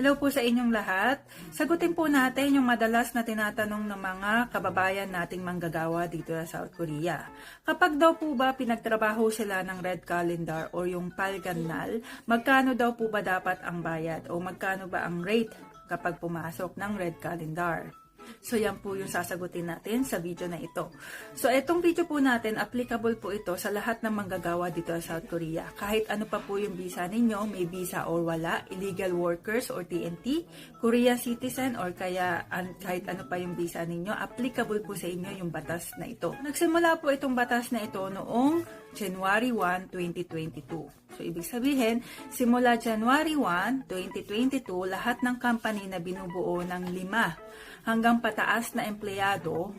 Hello po sa inyong lahat. Sagutin po natin yung madalas na tinatanong ng mga kababayan nating manggagawa dito sa South Korea. Kapag daw po ba pinagtrabaho sila ng red calendar o yung palganal, magkano daw po ba dapat ang bayad o magkano ba ang rate kapag pumasok ng red calendar? So yan po yung sasagutin natin sa video na ito. So itong video po natin, applicable po ito sa lahat ng manggagawa dito sa South Korea. Kahit ano pa po yung visa ninyo, may visa or wala, illegal workers or TNT, Korea citizen or kaya an- kahit ano pa yung visa ninyo, applicable po sa inyo yung batas na ito. Nagsimula po itong batas na ito noong January 1, 2022. So, ibig sabihin, simula January 1, 2022, lahat ng company na binubuo ng lima hanggang pataas na empleyado,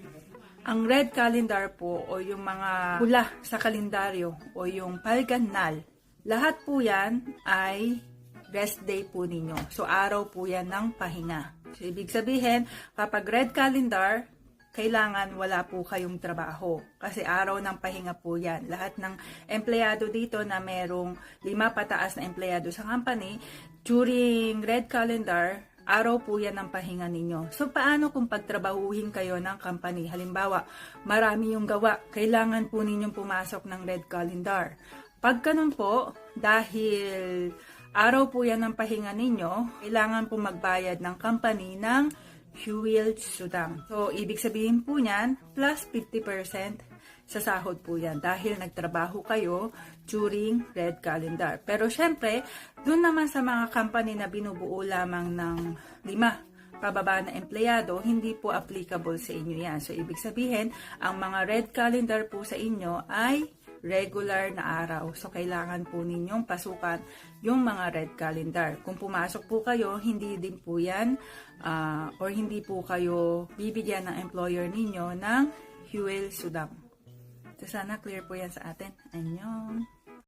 ang red calendar po o yung mga pula sa kalendaryo o yung palganal, lahat po yan ay rest day po ninyo. So, araw po yan ng pahinga. So, ibig sabihin, kapag red calendar, kailangan wala po kayong trabaho. Kasi araw ng pahinga po yan. Lahat ng empleyado dito na merong lima pataas na empleyado sa company, during red calendar, araw po yan ang pahinga ninyo. So, paano kung pagtrabahuhin kayo ng company? Halimbawa, marami yung gawa, kailangan po ninyong pumasok ng red calendar. Pag ganun po, dahil araw po yan ang pahinga ninyo, kailangan po magbayad ng company ng fuel sudam. So, ibig sabihin po niyan, plus 50% sa sahod po yan dahil nagtrabaho kayo during red calendar. Pero syempre, doon naman sa mga company na binubuo lamang ng lima pababa na empleyado, hindi po applicable sa inyo yan. So, ibig sabihin, ang mga red calendar po sa inyo ay regular na araw. So, kailangan po ninyong pasukan yung mga red calendar. Kung pumasok po kayo, hindi din po yan ah, or hindi po kayo bibigyan ng employer ninyo ng fuel sudam. So, sana clear po yan sa atin. Annyeong!